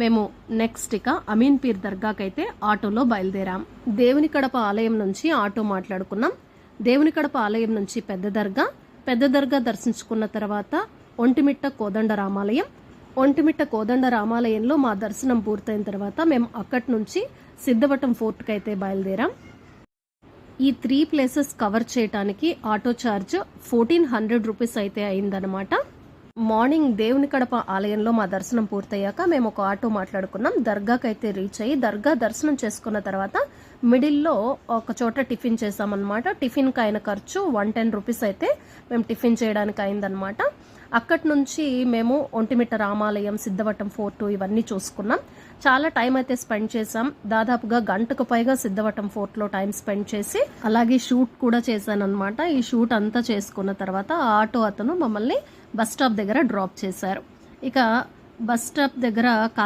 మేము నెక్స్ట్ ఇక అమీన్ పీర్ దర్గాకైతే ఆటోలో బయలుదేరాం. దేవుని కడప ఆలయం నుంచి ఆటో మాట్లాడుకున్నాం. దేవుని కడప ఆలయం నుంచి పెద్ద దర్గా పెద్ద దర్గా దర్శించుకున్న తర్వాత ఒంటిమిట్ట కోదండ రామాలయం. ఒంటిమిట్ట కోదండ రామాలయంలో మా దర్శనం పూర్తయిన తర్వాత మేము అక్కడి నుంచి సిద్ధవటం ఫోర్ట్కి అయితే బయలుదేరాం. ఈ త్రీ ప్లేసెస్ కవర్ చేయడానికి auto charge fourteen hundred rupees అయితే అయిందనమాట మార్నింగ్ దేవుని కడప ఆలయంలో మా దర్శనం పూర్తయ్యాక మేము ఒక ఆటో మాట్లాడుకున్నాం. దర్గాకి అయితే రీచ్ అయ్యి దర్గా దర్శనం చేసుకున్న తర్వాత మిడిల్లో ఒక చోట టిఫిన్ చేసామన్నమాట టిఫిన్కి అయిన ఖర్చు వన్ టెన్ రూపీస్ అయితే మేము టిఫిన్ చేయడానికి అయిందనమాట అక్కడి నుంచి మేము ఒంటిమిట్ట రామాలయం సిద్ధవటం ఫోర్టు ఇవన్నీ చూసుకున్నాం. చాలా టైం అయితే స్పెండ్ చేసాం దాదాపుగా గంటకు పైగా సిద్ధవటం ఫోర్ట్లో టైం స్పెండ్ చేసి అలాగే షూట్ కూడా చేశాను అనమాట ఈ షూట్ అంతా చేసుకున్న తర్వాత ఆటో అతను మమ్మల్ని బస్ స్టాప్ దగ్గర డ్రాప్ చేశారు. ఇక బస్ స్టాప్ దగ్గర